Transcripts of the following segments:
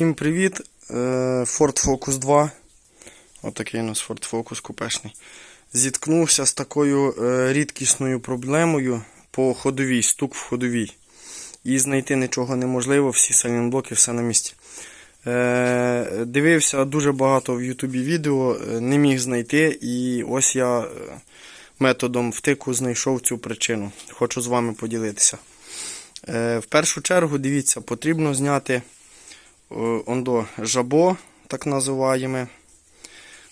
Всім привіт! Е, Ford Focus 2. Отакий у нас Ford Focus купешний. Зіткнувся з такою е, рідкісною проблемою по ходовій, стук в ходовій. І знайти нічого неможливо, всі сайлентблоки, все на місці. Е, Дивився дуже багато в Ютубі відео, не міг знайти. І ось я методом втику знайшов цю причину. Хочу з вами поділитися. В першу чергу, дивіться, потрібно зняти ондо жабо, так називаємо.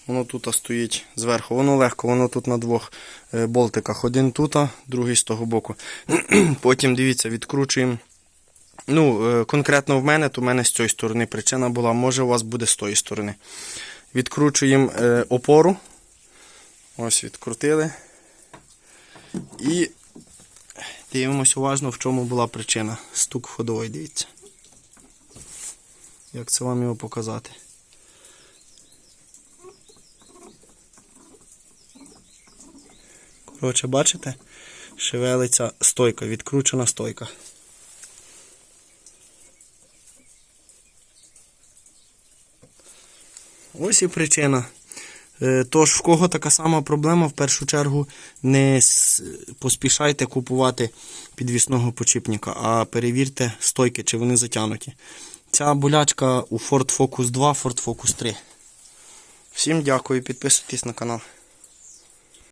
Воно тут стоїть зверху. Воно легко, воно тут на двох е, болтиках. Один тут, другий з того боку. Потім дивіться, відкручуємо. Ну, е, конкретно в мене, то в мене з цієї сторони причина була, може у вас буде з тої сторони. Відкручуємо е, опору. Ось відкрутили. І дивимося уважно, в чому була причина. Стук ходовий, дивіться. Як це вам його показати? Коротше, бачите? Шевелиться стойка, відкручена стойка. Ось і причина. Е, Тож, в кого така сама проблема, в першу чергу не поспішайте купувати підвісного почіпника, а перевірте стойки, чи вони затягнуті. Ця болячка у Ford Focus 2, Ford Focus 3. Всім дякую, підписуйтесь на канал.